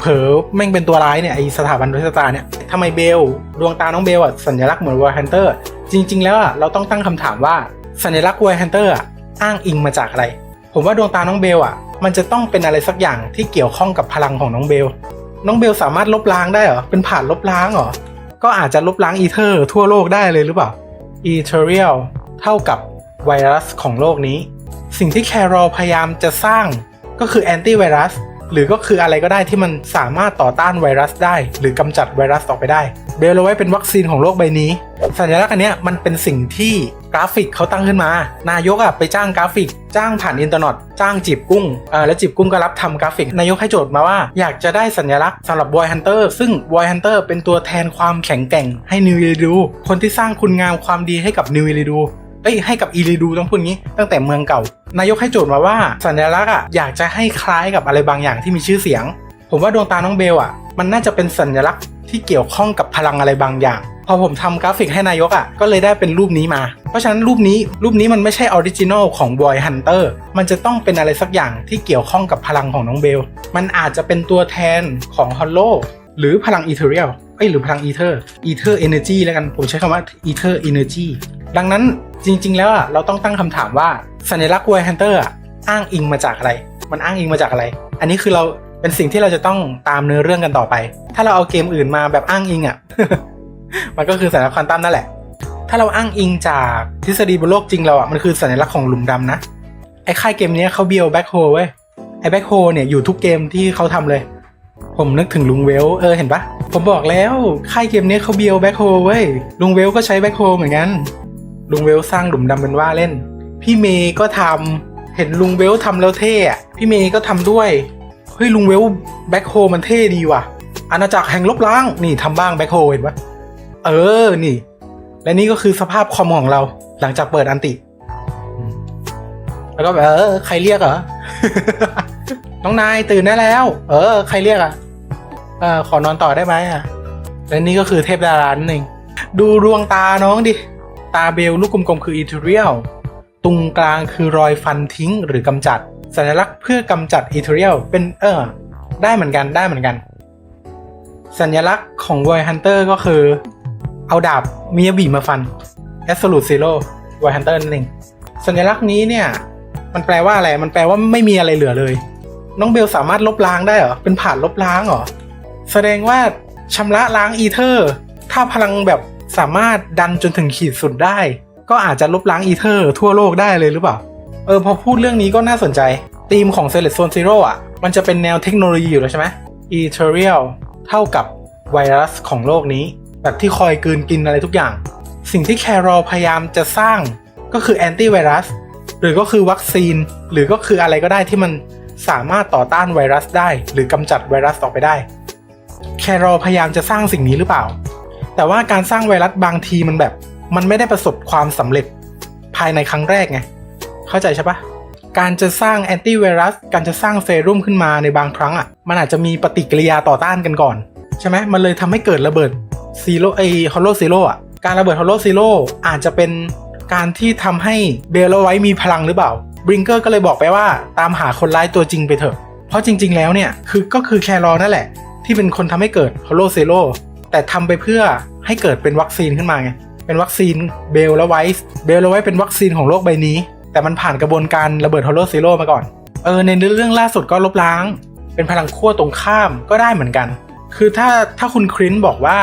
เผลอๆแม่งเป็นตัวร้ายเนี่ยไอสถาบันดวงชะตาเนี่ยทำไมเบลดวงตาน้องเบลอะสัญลักษณ์เหมือนวอร์ฮันเตอร์จริง ๆ แล้วอะเราต้องตั้งคำถามว่าสัญลักษณ์วอร์ฮันเตอร์อะอ้างอิงมาจากอะไร ผมว่าดวงตาน้องเบลอะ มันจะต้องเป็นอะไรสักอย่างที่เกี่ยวข้องกับพลังของน้องเบล น้องเบลสามารถลบล้างได้เหรอเป็นผ่านลบล้างเหรอก็อาจจะลบล้างอีเทอร์ทั่วโลกได้เลยหรือเปล่า e t e r i a l เท่ากับไวรัสของโลกนี้ สิ่งที่แครอลพยายามจะสร้างก็คือแอนตี้ไวรัส หรือก็คืออะไรก็ได้ที่มันสามารถต่อต้านไวรัสได้ หรือกำจัดไวรัสออกไปได้เบลเอาไว้เป็นวัคซีนของโลกใบนี้ สัญลักษณ์อันนี้มันเป็นสิ่งที่กราฟิกเขาตั้งขึ้นมา นายกอะไปจ้างกราฟิก จ้างผ่านอินเทอร์เน็ตจ้างจีบกุ้งอ่าแล้วจีบกุ้งก็รับทำกราฟิก นายกให้โจทย์มาว่าอยากจะได้สัญลักษณ์สำหรับวอยฮันเตอร์ซึ่งวอยฮันเตอร์เป็นตัวแทนความแข็งแกร่งให้นิวอีริดู คนที่สร้างคุณงามความดีให้กับนิวอีริดู เอ้ยให้กับอีริดูต้องพูดงี้ตั้งแต่เมืองเก่า นายกให้โจทย์มาว่าสัญลักษณ์อะอยากจะให้คล้ายกับอะไรบางอย่างที่มีชื่อเสียง ผมว่าดวงตาน้องเบลอะ มันน่าจะเป็นสัญลักษณ์ที่เกี่ยวข้องกับพลังอะไรบางอย่าง พอผมทำกราฟิกให้นายกอะก็เลยได้เป็นรูปนี้มา เพราะฉะนั้นรูปนี้รูปนี้มันไม่ใช่ออริจินอลของบอยฮันเตอร์มันจะต้องเป็นอะไรสักอย่างที่เกี่ยวข้องกับพลังของน้องเบล มันอาจจะเป็นตัวแทนของฮอลโลหรือพลังอีเทเรียลเอ้ยหรือพลังอีเทอร์อีเทอร์เอเนจีแล้วกัน ผมใช้คำว่าอีเทอร์เอเนจี ดังนั้นจริง ๆ แล้วอะเราต้องตั้งคำถามว่าสัญลักษณ์บอยฮันเตอร์อะอ้างอิงมาจากอะไร มันอ้างอิงมาจากอะไร อันนี้คือเราเป็นสิ่งที่เราจะต้องตามเนื้อเรื่องกันต่อไป ถ้าเราเอาเกมอื่นมาแบบอ้างอิงอะ มันก็คือสัญลักษณ์ควอนตัมนั่นแหละ ถ้าเราอ้างอิงจากทฤษฎีบนโลกจริงเราอะมันคือสัญลักษณ์ของหลุมดำนะ ไอ้ค่ายเกมนี้เขาเบียวแบ็คโฮเว้ย ไอ้แบ็คโฮเนี่ยอยู่ทุกเกมที่เขาทำเลย ผมนึกถึงลุงเวล เออเห็นปะผมบอกแล้วค่ายเกมนี้เขาเบียวแบ็คโฮเว้ย ลุงเวลก็ใช้แบ็คโฮเหมือนกัน ลุงเวลสร้างหลุมดำเป็นว่าเล่น พี่เมย์ก็ทำเห็นลุงเวลทำแล้วเท่อะพี่เมย์ก็ทำด้วย เฮ้ยลุงเวลแบ็คโฮมันเท่ดีว่ะ อาณาจักรแห่งลบล้างนี่ทำบ้างแบ็คโฮเห็นปะเออนี่ และนี่ก็คือสภาพคอมของเราหลังจากเปิดอันติ แล้วก็แบบเออ ใครเรียกเหรอ น้องนายตื่นได้แล้ว เออ ใครเรียกอะเออขอนอนต่อได้ไหมอะและนี่ก็คือเทพดารานั่นเองดูดวงตาน้องดิ ตาเบลลูกกลมๆคืออีเทเรียลตรงกลางคือรอยฟันทิ้งหรือกำจัด สัญลักษณ์เพื่อกำจัดอีเทเรียลเป็นเออได้เหมือนกันได้เหมือนกัน สัญลักษณ์ของวอยฮันเตอร์ก็คือ เอาดาบมียาบีมาฟัน Absolute Zero วอยฮันเตอร์นั่นเองสัญลักษณ์นี้เนี่ย มันแปลว่าอะไร มันแปลว่าไม่มีอะไรเหลือเลย น้องเบลสามารถลบล้างได้เหรอ เป็นผ่านลบล้างเหรอ แสดงว่าชำระล้างอีเทอร์ ถ้าพลังแบบ สามารถดันจนถึงขีดสุดได้ ก็อาจจะลบล้างอีเทอร์ทั่วโลกได้เลยหรือเปล่า เออพอพูดเรื่องนี้ก็น่าสนใจธีมของ Select Zone Zero อะ มันจะเป็นแนวเทคโนโลยีอยู่แล้วใช่ไหม Ethereal เท่ากับไวรัสของโลกนี้ แบบที่คอยกืนกินอะไรทุกอย่าง สิ่งที่แครอพยายามจะสร้างก็คือแอนตี้ไวรัสหรือก็คือวัคซีน หรือก็คืออะไรก็ได้ที่มันสามารถต่อต้านไวรัสได้ หรือกำจัดไวรัสออกไปได้ แครอพยายามจะสร้างสิ่งนี้หรือเปล่า แต่ว่าการสร้างไวรัสบางทีมันแบบ มันไม่ได้ประสบความสำเร็จภายในครั้งแรกไง เข้าใจใช่ปะการจะสร้างแอนตี้ไวรัส การจะสร้างเซรุ่มขึ้นมาในบางครั้งอะ มันอาจจะมีปฏิกิริยาต่อต้านกันก่อน ใช่ไหมมันเลยทำให้เกิดระเบิดซีโร่ไอฮอลโลซีโร่อะ การระเบิดฮอลโลซีโร่อาจจะเป็นการที่ทำให้เบลไว้มีพลังหรือเปล่าบริงเกอร์ก็เลยบอกไปว่าตามหาคนร้ายตัวจริงไปเถอะ เพราะจริง ๆ แล้วเนี่ย คือก็คือแครอนั่นแหละ ที่เป็นคนทำให้เกิดฮอลโลซีโร่ แต่ทำไปเพื่อให้เกิดเป็นวัคซีนขึ้นมาไงเป็นวัคซีนเบลและไวส์เบลและไวส์เป็นวัคซีนของโลกใบนี้ แต่มันผ่านกระบวนการระเบิดฮอลโลซีโร่มาก่อนเออในเรื่องล่าสุดก็ลบล้าง เป็นพลังขั้วตรงข้ามก็ได้เหมือนกัน คือถ้าถ้าคุณครินบอกว่า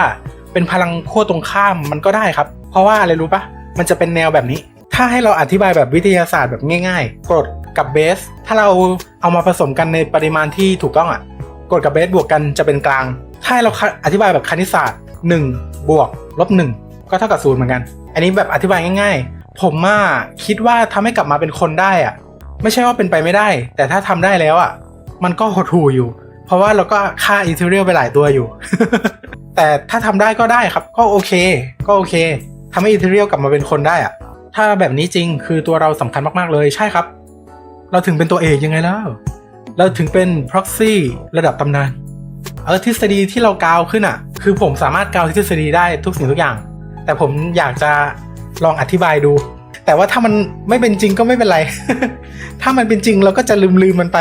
เป็นพลังขั้วตรงข้ามมันก็ได้ครับ เพราะว่าอะไรรู้ปะมันจะเป็นแนวแบบนี้ ถ้าให้เราอธิบายแบบวิทยาศาสตร์แบบง่ายๆกรดกับเบส ถ้าเราเอามาผสมกันในปริมาณที่ถูกต้องอะ่ะกรดกับเบสบวกกันจะเป็นกลาง ถ้าให้เราอธิบายแบบคณิตศาสตร์1บวกลบ1ก็เท่ากับศูนย์เหมือนกัน อันนี้แบบอธิบายง่าย ๆ ผมว่าคิดว่าทำให้กลับมาเป็นคนได้อะไม่ใช่ว่าเป็นไปไม่ได้ แต่ถ้าทำได้แล้วอะมันก็หดหู่อยู่ เพราะว่าเราก็ฆ่าอีเทเรียลไปหลายตัวอยู่ แต่ถ้าทำได้ก็ได้ครับ ก็โอเค ก็โอเคทำให้อีเทเรียลกลับมาเป็นคนได้อะถ้าแบบนี้จริงคือตัวเราสำคัญมากๆเลยใช่ครับ เราถึงเป็นตัวเอกยังไงแล้ว เราถึงเป็น proxy ระดับตำนาน เออทฤษฎีที่เรากาวขึ้นอะ คือผมสามารถกาวทฤษฎีได้ทุกสิ่งทุกอย่าง แต่ผมอยากจะลองอธิบายดู แต่ว่าถ้ามันไม่เป็นจริงก็ไม่เป็นไร ถ้ามันเป็นจริงเราก็จะลืมลืมมันไป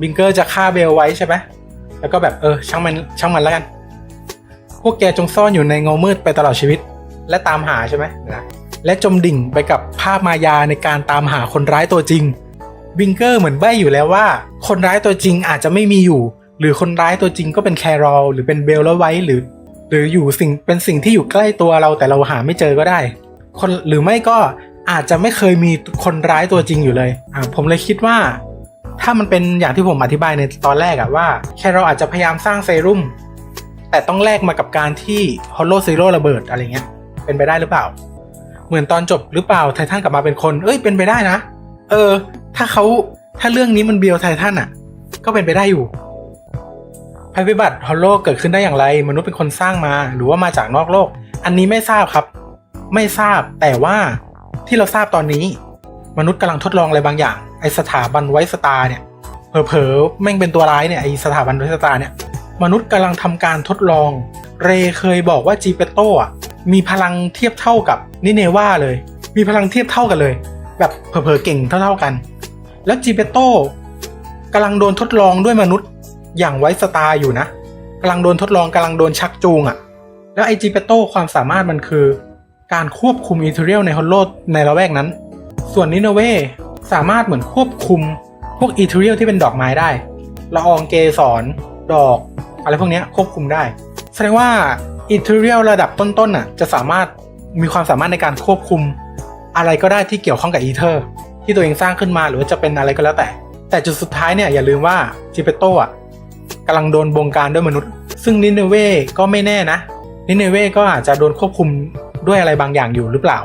บิงเกอร์จะฆ่าเบลไว้ใช่ไหมแล้วก็แบบเออ ช่างมันช่างมันแล้วกัน พวกแกจงซ่อนอยู่ในเงามืดไปตลอดชีวิต และตามหาใช่ไหมนะและจมดิ่งไปกับภาพมายาในการตามหาคนร้ายตัวจริง บิงเกอร์เหมือนใบ้อยู่แล้วว่า คนร้ายตัวจริงอาจจะไม่มีอยู่ หรือคนร้ายตัวจริงก็เป็นแครอลหรือเป็นเบลแล้วไว้หรือ หรืออยู่สิ่งเป็นสิ่งที่อยู่ใกล้ตัวเราแต่เราหาไม่เจอก็ได้ คนหรือไม่ก็อาจจะไม่เคยมีคนร้ายตัวจริงอยู่เลยอ่าผมเลยคิดว่า ถ้ามันเป็นอย่างที่ผมอธิบายในตอนแรกอะว่า แค่เราอาจจะพยายามสร้างเซรุ่มแต่ต้องแลกมากับการที่ฮอลโลซีโร่ระเบิดอะไรเงี้ย เป็นไปได้หรือเปล่า เหมือนตอนจบหรือเปล่าไททันกลับมาเป็นคน เอ้ยเป็นไปได้นะ เออ ถ้าเขาถ้าเรื่องนี้มันเบียวไททันอะ ก็เป็นไปได้อยู่ภัยพิบัติฮอลโลเกิดขึ้นได้อย่างไร มนุษย์เป็นคนสร้างมา หรือว่ามาจากนอกโลก อันนี้ไม่ทราบครับ ไม่ทราบแต่ว่าที่เราทราบตอนนี้ มนุษย์กำลังทดลองอะไรบางอย่าง ไอสถาบันไวสตาร์เนี่ยเผลอๆแม่งเป็นตัวร้ายเนี่ยไอสถาบันไวสตาร์เนี่ย มนุษย์กำลังทำการทดลอง เรเคยบอกว่าจีเปโตอะมีพลังเทียบเท่ากับนิเนว่าเลย มีพลังเทียบเท่ากันเลย แบบเผลอๆเก่งเท่าๆกัน แล้วจีเปโต้กำลังโดนทดลองด้วยมนุษย์อย่างไวสตาอยู่นะกำลังโดนทดลองกำลังโดนชักจูงอะ แล้วไอจีเปโต้ความสามารถมันคือ การควบคุมอีเทเรียลในฮอลโลในละแวกนั้น ส่วนนิโนเวสามารถเหมือนควบคุมพวกอีเทเรียลที่เป็นดอกไม้ได้ละอองเกสรดอกอะไรพวกนี้ควบคุมได้ แสดงว่าอีเทเรียลระดับต้นๆน่ะจะสามารถมีความสามารถในการควบคุมอะไรก็ได้ที่เกี่ยวข้องกับอีเทอร์ ที่ตัวเองสร้างขึ้นมาหรือว่าจะเป็นอะไรก็แล้วแต่ แต่จุดสุดท้ายเนี่ยอย่าลืมว่าจิเปโตอะกำลังโดนบงการด้วยมนุษย์ ซึ่งนิเนเวก็ไม่แน่นะ นิเนเวก็อาจจะโดนควบคุมด้วยอะไรบางอย่างอยู่หรือเปล่า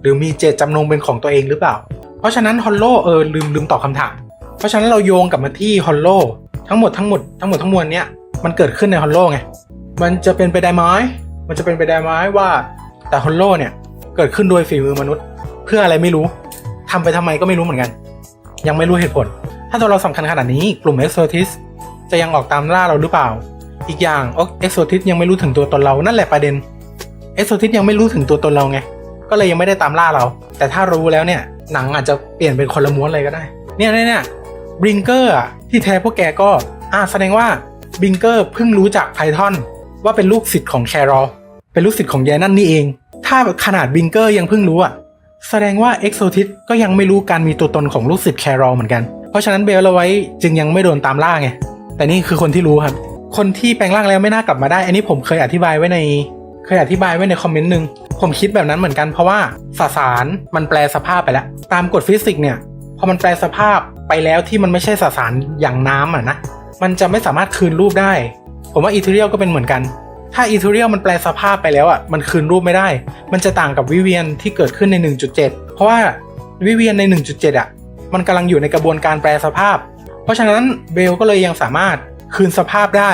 หรือมีเจตจำนงเป็นของตัวเองหรือเปล่า เพราะฉะนั้นฮอลโลเออลืมลืมตอบคำถาม เพราะฉะนั้นเราโยงกลับมาที่ฮอลโลทั้งหมดทั้งหมดทั้งหมดทั้งมวลเนี้ยมันเกิดขึ้นในฮอลโลไง มันจะเป็นไปได้ไหมมันจะเป็นไปได้ไหมว่าแต่ฮอลโลเนี่ยเกิดขึ้นโดยฝีมือมนุษย์ เพื่ออะไรไม่รู้ ทำไปทำไมก็ไม่รู้เหมือนกัน ยังไม่รู้เหตุผล ถ้าตัวเราสำคัญขนาดนี้กลุ่มเอ็กโซทิสจะยังออกตามล่าเราหรือเปล่า อีกอย่างเอ็กโซทิสยังไม่รู้ถึงตัวตนเรานั่นแหละประเด็นเอ็กโซทิสยังไม่รู้ถึงตัวตนเราไงก็เลยยังไม่ได้ตามล่าเรา แต่ถ้ารู้แล้วเนี่ยหนังอาจจะเปลี่ยนเป็นคนละม้วนเลยก็ได้ เนี่ยเนี่ยเนี่ยบริงเกอร์ที่แท้พวกแกก็อ่าแสดงว่าบิงเกอร์เพิ่งรู้จากไพทอนว่าเป็นลูกศิษย์ของแครอลเป็นลูกศิษย์ของแยนั่นนี่เอง ถ้าขนาดบิงเกอร์ยังเพิ่งรู้อะ แสดงว่าเอ็กโซทิสก็ยังไม่รู้การมีตัวตนของลูกศิษย์แครอลเหมือนกัน เพราะฉะนั้นเบลเราไว้จึงยังไม่โดนตามล่าไง แต่นี่คือคนที่รู้ครับ คนที่แปลงร่างแล้วไม่น่ากลับมาได้ อันนี้ผมเคยอธิบายไว้ใน เคยอธิบายไว้ในคอมเมนต์หนึ่งผมคิดแบบนั้นเหมือนกันเพราะว่าสสารมันแปลสภาพไปแล้ว ตามกฎฟิสิกส์เนี่ยพอมันแปลสภาพไปแล้วที่มันไม่ใช่สสารอย่างน้ำอะนะมันจะไม่สามารถคืนรูปได้ ผมว่าอีเทเรียลก็เป็นเหมือนกัน ถ้าอีเทเรียลมันแปลสภาพไปแล้วอะมันคืนรูปไม่ได้ มันจะต่างกับวิเวียนที่เกิดขึ้นใน 1.7 เพราะว่าวิเวียนใน 1.7 อะ มันกำลังอยู่ในกระบวนการแปลสภาพ เพราะฉะนั้นเบลก็เลยยังสามารถคืนสภาพได้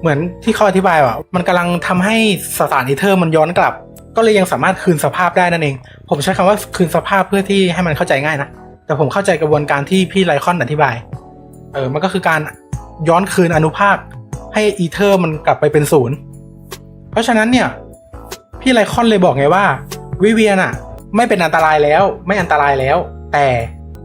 เหมือนที่เขาอธิบายว่า มันกำลังทำให้สสารอีเทอร์มันย้อนกลับ ก็เลยยังสามารถคืนสภาพได้นั่นเอง ผมใช้คำว่าคืนสภาพเพื่อที่ให้มันเข้าใจง่ายนะ แต่ผมเข้าใจกระบวนการที่พี่ไลคอนอธิบาย เออ มันก็คือการย้อนคืนอนุภาคให้อีเทอร์มันกลับไปเป็นศูนย์ เพราะฉะนั้นเนี่ยพี่ไลคอนเลยบอกไงว่าวิเวียนอะไม่เป็นอันตรายแล้ว ไม่อันตรายแล้ว แต่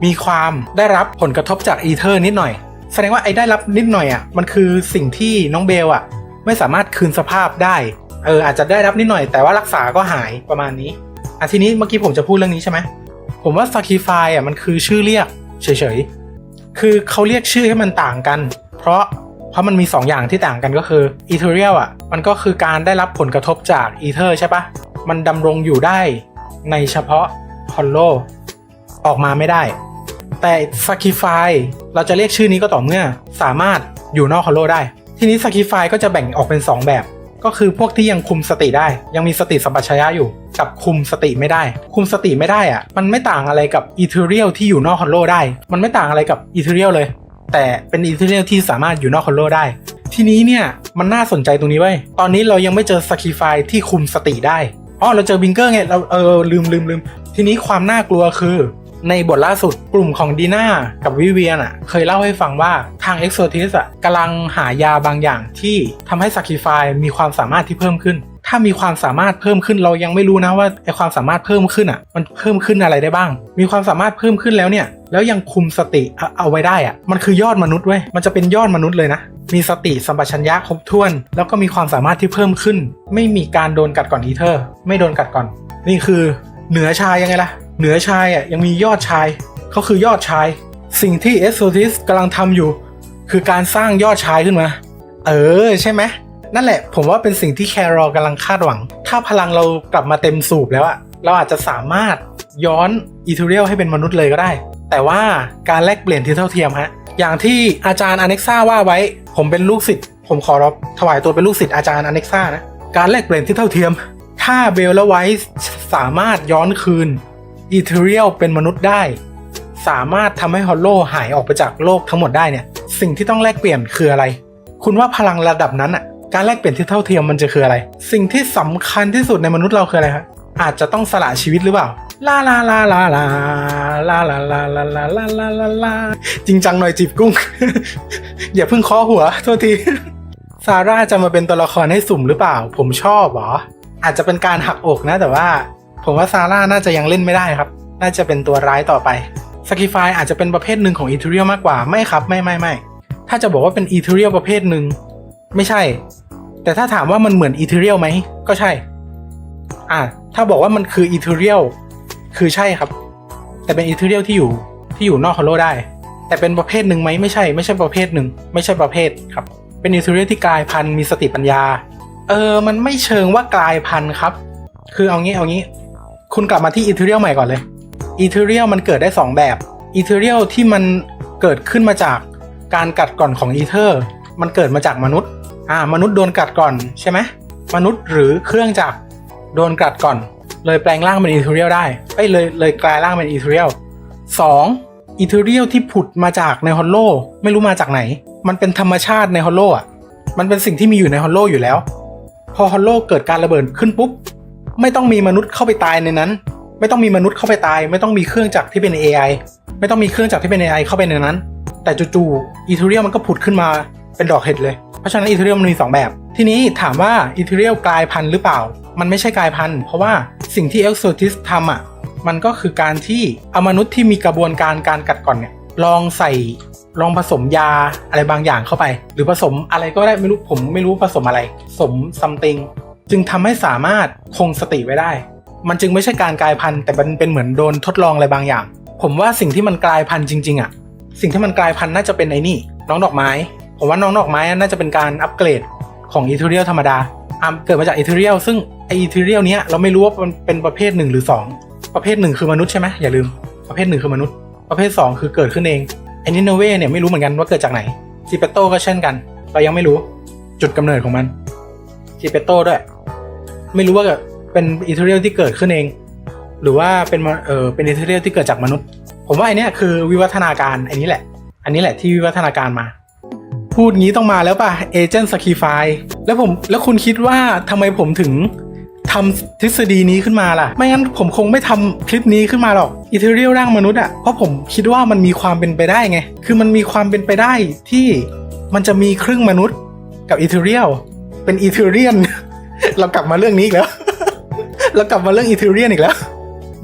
มีความได้รับผลกระทบจากอีเทอร์นิดหน่อย แสดงว่าไอ้ได้รับนิดหน่อยอะมันคือสิ่งที่น้องเบลอะไม่สามารถคืนสภาพได้เอออาจจะได้รับนิดหน่อย แต่ว่ารักษาก็หายประมาณนี้อะทีนี้เมื่อกี้ผมจะพูดเรื่องนี้ใช่ไหมผมว่า Sacrify อะมันคือชื่อเรียกเฉยๆคือเขาเรียกชื่อให้มันต่างกัน เพราะ เพราะมันมี 2 อย่างที่ต่างกันก็คือ Ethereal อะมันก็คือการได้รับผลกระทบจาก Ether ใช่ปะมันดำรงอยู่ได้ในเฉพาะ Hollow ออกมาไม่ได้ แต่ Sacrify เราจะเรียกชื่อนี้ก็ต่อเมื่อสามารถอยู่นอก Hollow ได้ ทีนี้ Sacrify ก็จะแบ่งออกเป็น 2 แบบ ก็คือพวกที่ยังคุมสติได้ ยังมีสติสัมปชัญญะอยู่กับคุมสติไม่ได้ คุมสติไม่ได้อะมันไม่ต่างอะไรกับอีเทเรียลที่อยู่นอกฮอลโลได้ มันไม่ต่างอะไรกับอีเทเรียลเลย แต่เป็นอีเทเรียลที่สามารถอยู่นอกฮอลโลได้ ทีนี้เนี่ยมันน่าสนใจตรงนี้ไว้ยตอนนี้เรายังไม่เจอสกิฟายที่คุมสติได้อ๋อเราเจอบิงเกอร์ไงเราเออลืมลืมลืมทีนี้ความน่ากลัวคือ ในบทล่าสุดกลุ่มของดีน่ากับวิเวียนอะ เคยเล่าให้ฟังว่าทาง e x o t i s อะกำลังหายาบางอย่างที่ทำให้ Sacrify มีความสามารถที่เพิ่มขึ้น ถ้ามีความสามารถเพิ่มขึ้นเรายังไม่รู้นะว่าไอความสามารถเพิ่มขึ้นอะ มันเพิ่มขึ้นอะไรได้บ้าง มีความสามารถเพิ่มขึ้นแล้วเนี่ย แล้วยังคุมสติเอาเอาไว้ได้อะ มันคือยอดมนุษย์เว้ยมันจะเป็นยอดมนุษย์เลยนะมีสติสัมปชัญญะครบถ้วน แล้วก็มีความสามารถที่เพิ่มขึ้น ไม่มีการโดนกัดก่อนอีเทอร์ ไม่โดนกัดก่อน นี่คือเหนือชายยังไงล่ะ เหนือชายอะยังมียอดชายเขาคือยอดชาย สิ่งที่เอสโซทิสกำลังทำอยู่ คือการสร้างยอดชายขึ้นมา เออใช่ไหม นั่นแหละ ผมว่าเป็นสิ่งที่แครอกำลังคาดหวัง ถ้าพลังเรากลับมาเต็มสูบแล้วอะเราอาจจะสามารถย้อนอีทูเรียลให้เป็นมนุษย์เลยก็ได้ แต่ว่าการแลกเปลี่ยนที่เท่าเทียมฮะอย่างที่อาจารย์อเน็กซ่าว่าไว้ ผมเป็นลูกศิษย์ผมขอรับถวายตัวเป็นลูกศิษย์อาจารย์อเน็กซ่านะการแลกเปลี่ยนที่เท่าเทียม ถ้าเบลและไวท์สามารถย้อนคืนอีทูเรียลเป็นมนุษย์ได้ สามารถทำให้ฮอลโลหายออกไปจากโลกทั้งหมดได้เนี่ยสิ่งที่ต้องแลกเปลี่ยนคืออะไร คุณว่าพลังระดับนั้นอะ การแลกเปลี่ยนที่เท่าเทียมมันจะคืออะไร สิ่งที่สำคัญที่สุดในมนุษย์เราคืออะไรครับอาจจะต้องสละชีวิตหรือเปล่าลาลาลาลาลาลาลาลาลาลาลาลาลาลาจริงจังหน่อยจีบกุ้ง อย่าเพิ่งเคาะหัวโทษทีซาร่าจะมาเป็นตัวละครให้สุ่มหรือเปล่า ผมชอบหรออาจจะเป็นการหักอกนะ แต่ว่า ผมว่าซาร่าน่าจะยังเล่นไม่ได้ครับ น่าจะเป็นตัวร้ายต่อไปสกิฟายอาจจะเป็นประเภทหนึ่งของอีเทเรียลมากกว่าไม่ครับ ไม่ไม่ไม่ถ้าจะบอกว่าเป็นอีเทเรียลประเภทหนึ่งไม่ใช่ แต่ถ้าถามว่ามันเหมือนอีเทเรียลไหมก็ใช่ อ่า ถ้าบอกว่ามันคืออีเทเรียลคือใช่ครับ แต่เป็นอีเทเรียลที่อยู่ที่อยู่นอกฮอลโลได้ แต่เป็นประเภทหนึ่งไหมไม่ใช่ ไม่ใช่ประเภทหนึ่ง ไม่ใช่ประเภทครับ เป็นอีเทเรียลที่กลายพันธุ์มีสติปัญญา เออ มันไม่เชิงว่ากลายพันธุ์ครับ คือเอางี้เอางี้ คุณกลับมาที่อีเทเรียลใหม่ก่อนเลยอีเทเรียลมันเกิดได้ 2 แบบอีเทเรียลที่มันเกิดขึ้นมาจากการกัดก่อนของอีเทอร์ มันเกิดมาจากมนุษย์ อ่ามนุษย์โดนกัดก่อนใช่ไหมมนุษย์หรือเครื่องจักรโดนกัดก่อน เลยแปลงร่างเป็นอีเทเรียลได้เอ้ยเลยเลยกลายร่างเป็นอีเทเรียลสองอีเทเรียลที่ผุดมาจากในฮอลโลไม่รู้มาจากไหน มันเป็นธรรมชาติในฮอลโลอะมันเป็นสิ่งที่มีอยู่ในฮอลโลอยู่แล้ว พอฮอลโลเกิดการระเบิดขึ้นปุ๊บไม่ต้องมีมนุษย์เข้าไปตายในนั้น ไม่ต้องมีมนุษย์เข้าไปตาย ไม่ต้องมีเครื่องจักรที่เป็น AI ไม่ต้องมีเครื่องจักรที่เป็น AI เข้าไปในนั้น แต่จู่ๆอีเทเรียลมันก็ผุดขึ้นมาเป็นดอกเห็ดเลย เพราะฉะนั้นอีเทเรียมมี 2 แบบ ทีนี้ถามว่าอีเทเรียลกลายพันธุ์หรือเปล่า มันไม่ใช่กลายพันธุ์ เพราะว่าสิ่งที่เอ็กโซติสทำอะมันก็คือการที่เอามนุษย์ที่มีกระบวนการการกัดก่อนเนี่ยลองใส่ลองผสมยาอะไรบางอย่างเข้าไป หรือผสมอะไรก็ได้ไม่รู้ผมไม่รู้ผสมอะไร สมซัมติงจึงทำให้สามารถคงสติไว้ได้ มันจึงไม่ใช่การกลายพันธุ์แต่มันเป็นเหมือนโดนทดลองอะไรบางอย่าง ผมว่าสิ่งที่มันกลายพันธุ์จริง ๆอะสิ่งที่มันกลายพันธุ์น่าจะเป็นไอ้นี่ น้องดอกไม้ ผมว่าน้องดอกไม้น่าจะเป็นการอัปเกรดของอีเทเรียลธรรมดาเกิดมาจากอีเทเรียลซึ่งไออีเทเรียลเนี้ยเราไม่รู้ว่ามันเป็นประเภทหนึ่งหรือสองประเภทหนึ่งคือมนุษย์ใช่ไหมอย่าลืมประเภทหนึ่งคือมนุษย์ ประเภทสองคือเกิดขึ้นเองไอนิโนเวเนี่ยไม่รู้เหมือนกันว่าเกิดจากไหนจิเปโตก็เช่นกัน เรายังไม่รู้จุดกำเนิดของมันจิเปโตด้วย ไม่รู้ว่าเป็นอีเทเรียลที่เกิดขึ้นเอง หรือว่าเป็นเออเป็นอีเทเรียลที่เกิดจากมนุษย์ ผมว่าไอเนี้ยคือวิวัฒนาการไอันนี้แหละ อันนี้แหละที่วิวัฒนาการมา พูดงี้ต้องมาแล้วป่ะเอเจนต์สกีไฟแล้วผมแล้วคุณคิดว่าทำไมผมถึงทำทฤษฎีนี้ขึ้นมาล่ะ ไม่งั้นผมคงไม่ทำคลิปนี้ขึ้นมาหรอกอีเทเรียลร่างมนุษย์อะเพราะผมคิดว่ามันมีความเป็นไปได้ไง คือมันมีความเป็นไปได้ที่มันจะมีครึ่งมนุษย์กับอีเทเรียลเป็นอีเทเรียน เรากลับมาเรื่องนี้อีกแล้ว เรากลับมาเรื่องอีเทเรียนอีกแล้ว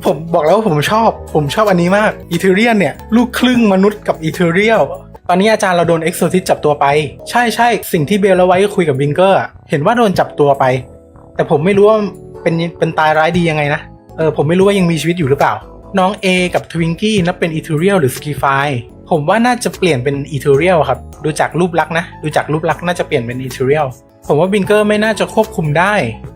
ผมบอกแล้วว่าผมชอบ ผมชอบอันนี้มากอีเทเรียนเนี่ย ลูกครึ่งมนุษย์กับอีเทเรียล ตอนนี้อาจารย์เราโดนเอ็กโซทิสจับตัวไป ใช่ใช่สิ่งที่เบลแล้วไว้คุยกับวิงเกอร์เห็นว่าโดนจับตัวไป แต่ผมไม่รู้ว่าเป็นเป็นตายร้ายดียังไงนะ เออผมไม่รู้ว่ายังมีชีวิตอยู่หรือเปล่า น้อง A กับทวิงกี้นับเป็นอีเทเรียลหรือสกีไฟผมว่าน่าจะเปลี่ยนเป็นอีเทเรียลครับ ดูจากรูปลักษณ์นะ ดูจากรูปลักษณ์น่าจะเปลี่ยนเป็นอีเทเรียลผมว่าวิงเกอร์ไม่น่าจะควบคุมได้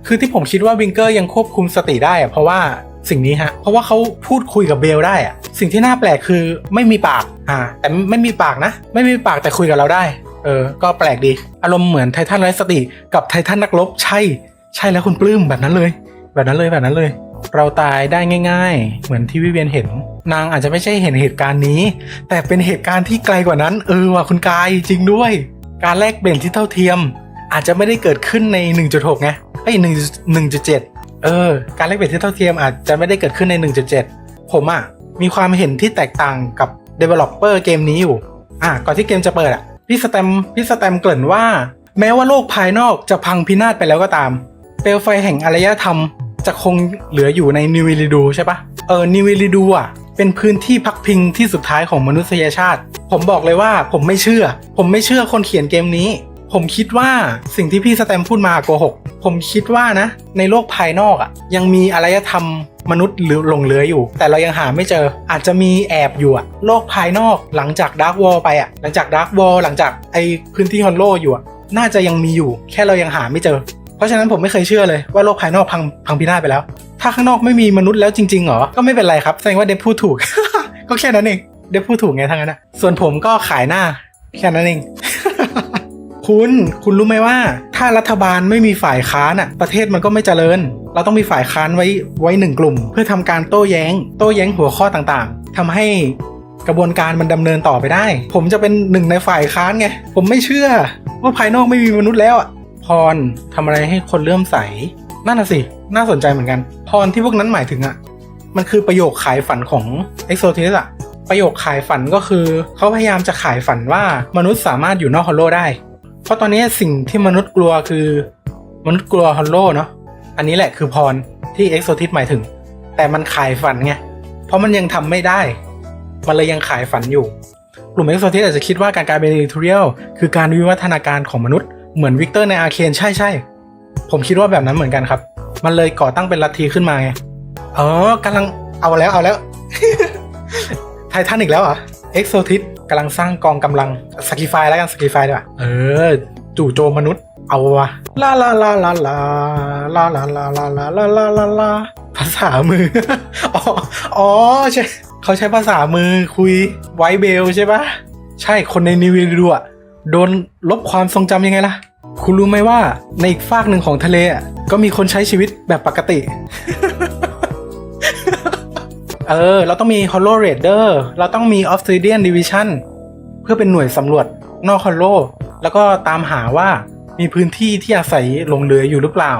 คือที่ผมคิดว่าวิงเกอร์ยังควบคุมสติได้ เพราะว่า สิ่งนี้ฮะ เพราะว่าเขาพูดคุยกับเบลได้อะสิ่งที่น่าแปลกคือไม่มีปากอ่าแต่ไม่มีปากนะ ไม่มีปากแต่คุยกับเราได้ เออ ก็แปลกดี อารมณ์เหมือนไททันไร้สติ กับไททันนักรบใช่ ใช่แล้วคุณปลื้มแบบนั้นเลย แบบนั้นเลยแบบนั้นเลย เราตายได้ง่าย ๆ เหมือนที่วิเวียนเห็น นางอาจจะไม่ใช่เห็นเหตุการณ์นี้ แต่เป็นเหตุการณ์ที่ไกลกว่านั้น เออว่ะคุณกายจริงด้วย การแลกเปลี่ยนที่เท่าเทียม อาจจะไม่ได้เกิดขึ้นใน 1.6ไงเอ้ย1 1.7 เออ การแลกเปลี่ยนที่เท่าเทียมอาจจะไม่ได้เกิดขึ้นใน 1.7 ผมอะ่ะ มีความเห็นที่แตกต่างกับ developer เกมนี้อยู่ อะ ก่อนที่เกมจะเปิดอะ พี่สแตมพี่สแตมเกริ่นว่า แม้ว่าโลกภายนอกจะพังพินาศไปแล้วก็ตาม เปลวไฟแห่งอารยธรรม จะคงเหลืออยู่ในนิวิลิดูใช่ปะเออ นิวิลิดูอะ เป็นพื้นที่พักพิงที่สุดท้ายของมนุษยชาติ ผมบอกเลยว่าผมไม่เชื่อ ผมไม่เชื่อคนเขียนเกมนี้ ผมคิดว่าสิ่งที่พี่สแตมพูดมาโกหก ผมคิดว่านะ ในโลกภายนอกอะ ยังมีอารยธรรมมนุษย์หรือหลงเหลืออยู่ แต่เรายังหาไม่เจอ อาจจะมีแอบอยู่อะโลกภายนอกหลังจากดาร์กวอลไปอะหลังจากดาร์กวอลหลังจากไอพื้นที่ฮอลโลอยู่อะน่าจะยังมีอยู่ แค่เรายังหาไม่เจอ เพราะฉะนั้นผมไม่เคยเชื่อเลยว่าโลกภายนอกพังพังพินาศไปแล้ว ถ้าข้างนอกไม่มีมนุษย์แล้วจริงๆหรอ ก็ไม่เป็นไรครับแสดงว่าเดฟพูดถูก ก็แค่นั้นเองเดฟพูดถูกไงทั้งนั้นนะส่วนผมก็ขายหน้า แค่นั้นเอง คุณ คุณรู้ไหมว่า ถ้ารัฐบาลไม่มีฝ่ายค้านอะ ประเทศมันก็ไม่เจริญ เราต้องมีฝ่ายค้านไว้ไว้หนึ่งกลุ่ม เพื่อทำการโต้แย้ง โต้แย้งหัวข้อต่างๆทำให้กระบวนการมันดำเนินต่อไปได้ ผมจะเป็นหนึ่งในฝ่ายค้านไง ผมไม่เชื่อ ว่าภายนอกไม่มีมนุษย์แล้วอะพรทำอะไรให้คนเลื่มใส นั่นน่ะสิ น่าสนใจเหมือนกัน พรที่พวกนั้นหมายถึงอะ มันคือประโยคขายฝันของ e x o t i s อะประโยคขายฝันก็คือ เขาพยายามจะขายฝันว่ามนุษย์สามารถอยู่นอกฮอลโลได้ เพราะตอนนี้สิ่งที่มนุษย์กลัวคือ มนุษย์กลัวฮอลโลเนาะอันนี้แหละคือพรที่ e x o t i s หมายถึง แต่มันขายฝันไงเพราะมันยังทำไม่ได้ มันเลยยังขายฝันอยู่ กลุ่ม e x o t i s อาจจะคิดว่าการกลายเป็น e ิ t เรียลคือการวิวัฒนาการของมนุษย์เหมือนวิกเตอร์ในอาเคนใช่ใช่ผมคิดว่าแบบนั้นเหมือนกันครับ มันเลยก่อตั้งเป็นลัทธิขึ้นมาไงอ๋อกำลังเอาแล้วเอาแล้วไททันอีกแล้วเหรอเอ็กโซทิส กำลังสร้างกองกำลังสกิฟายแล้วกันสกิฟายดีกว่าเออ จู่โจมมนุษย์ เอาวะลาลาลาลาลาลาลาลาลาลาลาลาลาลาภาษามือ อ๋ออ๋อใช่เขาใช้ภาษามือคุยไวเบลใช่ปะใช่คนในนิวิดูอะโดนลบความทรงจำยังไงล่ะ คุณรู้ไหมว่าในอีกฝากหนึ่งของทะเลก็มีคนใช้ชีวิตแบบปกติ เออ เราต้องมี Hollow Raider เราต้องมี Obsidian Division เพื่อเป็นหน่วยสำรวจนอก Hollow แล้วก็ตามหาว่ามีพื้นที่ที่อาศัยหลงเหลืออยู่หรือเปล่า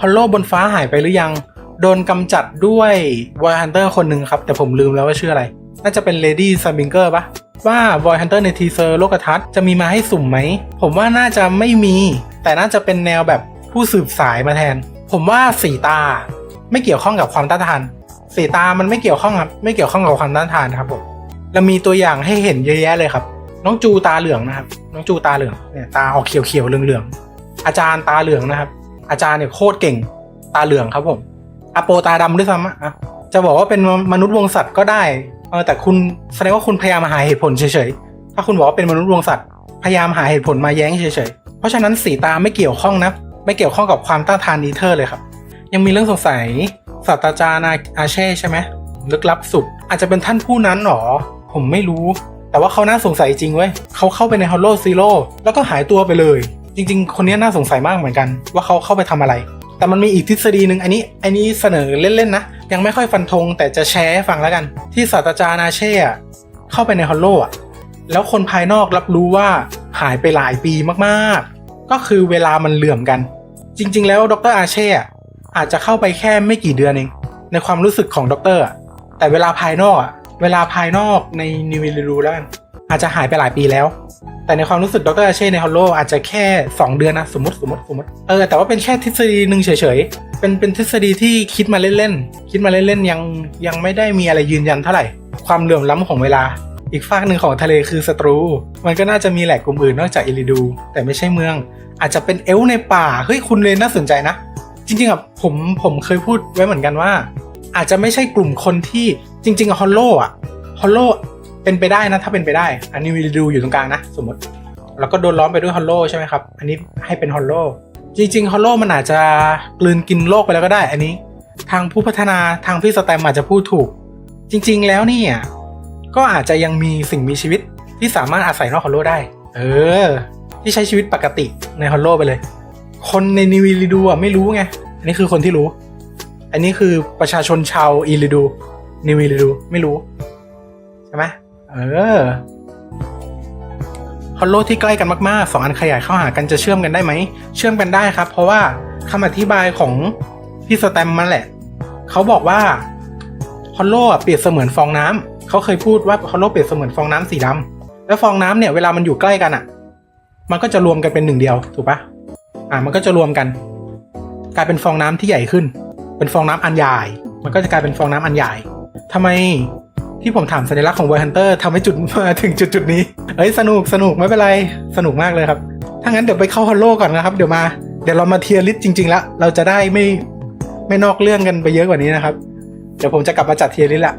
Hollow บนฟ้าหายไปหรือยัง โดนกำจัดด้วย Void Hunter คนหนึ่งครับ แต่ผมลืมแล้วว่าชื่ออะไร น่าจะเป็น Lady s a b i n g e r ปะว่า Void Hunter ในทีเซอร์โลกทัศน์จะมีมาให้สุ่มไหม ผมว่าน่าจะไม่มี แต่น่าจะเป็นแนวแบบผู้สืบสายมาแทน ผมว่าสีตาไม่เกี่ยวข้องกับความต้านทาน สีตามันไม่เกี่ยวข้องครับ ไม่เกี่ยวข้องกับความต้านทานครับผมเรามีตัวอย่างให้เห็นเยอะแยะเลยครับ น้องจูตาเหลืองนะครับ น้องจูตาเหลืองเนี่ยตาออกเขียวเขียวๆเหลืองเหลืองๆอาจารย์ตาเหลืองนะครับ อาจารย์เนี่ยโคตรเก่งตาเหลืองครับผมอโปตาดำด้วยซ้ำอะอะจะบอกว่าเป็นมนุษย์วงสัตว์ก็ได้เออแต่คุณแสดงว่าคุณพยายามหาเหตุผลเฉยๆถ้าคุณบอกว่าเป็นมนุษย์วงสัตว์พยายามหาเหตุผลมาแย้งเฉยๆเพราะฉะนั้นสีตาไม่เกี่ยวข้องนะไม่เกี่ยวข้องกับความต้านทานนีเทอร์เลยครับ ยังมีเรื่องสงสัย ศาสตราจารย์อาเช่ใช่ไหมลึกลับสุด อาจจะเป็นท่านผู้นั้นหรอ ผมไม่รู้ แต่ว่าเขาน่าสงสัยจริงเว้ยเขาเข้าไปในฮอลโลซีโร่แล้วก็หายตัวไปเลย จริง ๆ คนนี้น่าสงสัยมากเหมือนกัน ว่าเขาเข้าไปทำอะไร แต่มันมีอีกทฤษฎีหนึ่งอันนี้ อันนี้เสนอเล่นๆนะยังไม่ค่อยฟันธงแต่จะแชร์ให้ฟังแล้วกัน ที่ศาสตราจารย์อาเช่เข้าไปในฮอลโลอะแล้วคนภายนอกรับรู้ว่าหายไปหลายปีมากๆ ก็คือเวลามันเหลื่อมกัน จริง ๆ แล้วดรอาเช่ อาจจะเข้าไปแค่ไม่กี่เดือนเอง ในความรู้สึกของด็อกเตอร์แต่เวลาภายนอกอะเวลาภายนอกในนิวิลูแล้วกันอาจจะหายไปหลายปีแล้ว แต่ในความรู้สึกดรอเช่ในฮอลโลอาจจะแค่ 2 เดือนนะสมมติสมมติสมมติเออแต่ว่าเป็นแค่ทฤษฎีหนึ่งเฉยๆ เป็นเป็นทฤษฎีที่คิดมาเล่นๆ คิดมาเล่นๆ ยังยังไม่ได้มีอะไรยืนยันเท่าไหร่ ความเหลื่อมล้ำของเวลา อีกฝากหนึ่งของทะเลคือศัตรู มันก็น่าจะมีแหล่งกลุ่มอื่นนอกจากอิริดู แต่ไม่ใช่เมือง อาจจะเป็นเอลในป่าเฮ้ยคุณเลยน่าสนใจนะ จริงๆอะผมผมเคยพูดไว้เหมือนกันว่า อาจจะไม่ใช่กลุ่มคนที่จริงๆอะฮอลโลอะฮอลโลเป็นไปได้นะ ถ้าเป็นไปได้ อันนี้ดูอยู่ตรงกลางนะ สมมติ แล้วก็โดนล้อมไปด้วยฮอลโลใช่ไหมครับ อันนี้ให้เป็นฮอลโลจริงๆฮอลโลมันอาจจะกลืนกินโลกไปแล้วก็ได้ อันนี้ ทางผู้พัฒนาทางพี่สแตมอาจจะพูดถูก จริง ๆ แล้วเนี่ยก็อาจจะยังมีสิ่งมีชีวิตที่สามารถอาศัยนอกฮอลโลได้ เออ ที่ใช้ชีวิตปกติในฮอลโลไปเลย คนในนิวิลิดูอะไม่รู้ไง อันนี้คือคนที่รู้ อันนี้คือประชาชนชาวอีลิดู นิวิลิดูไม่รู้ ใช่ไหมเออฮอลโลที่ใกล้กันมากๆสองอันขยายเข้าหากันจะเชื่อมกันได้ไหม เชื่อมกันได้ครับ เพราะว่าคำอธิบายของพี่สแตมมันแหละ เขาบอกว่าฮอลโลอะเปรียบเสมือนฟองน้ำเขาเคยพูดว่าฮอลโลเปรียบเสมือนฟองน้ำสีดำแล้วฟองน้ำเนี่ยเวลามันอยู่ใกล้กันอะ มันก็จะรวมกันเป็นหนึ่งเดียวถูกปะ อ่ามันก็จะรวมกัน กลายเป็นฟองน้ำที่ใหญ่ขึ้น เป็นฟองน้ำอันใหญ่ มันก็จะกลายเป็นฟองน้ำอันใหญ่ทำไมที่ผมถามสัญลักษณ์ของ World Hunter ทำให้จุดมาถึงจุดจุดนี้ เอ้ยสนุกสนุกไม่เป็นไร สนุกมากเลยครับ ถ้างั้นเดี๋ยวไปเข้าฮอลโลก่อนนะครับ เดี๋ยวมา เดี๋ยวเรามาเทียร์ลิสต์จริงๆแล้ว เราจะได้ไม่ไม่นอกเรื่องกันไปเยอะกว่านี้นะครับ เดี๋ยวผมจะกลับมาจัดเทียร์ลิสต์ละ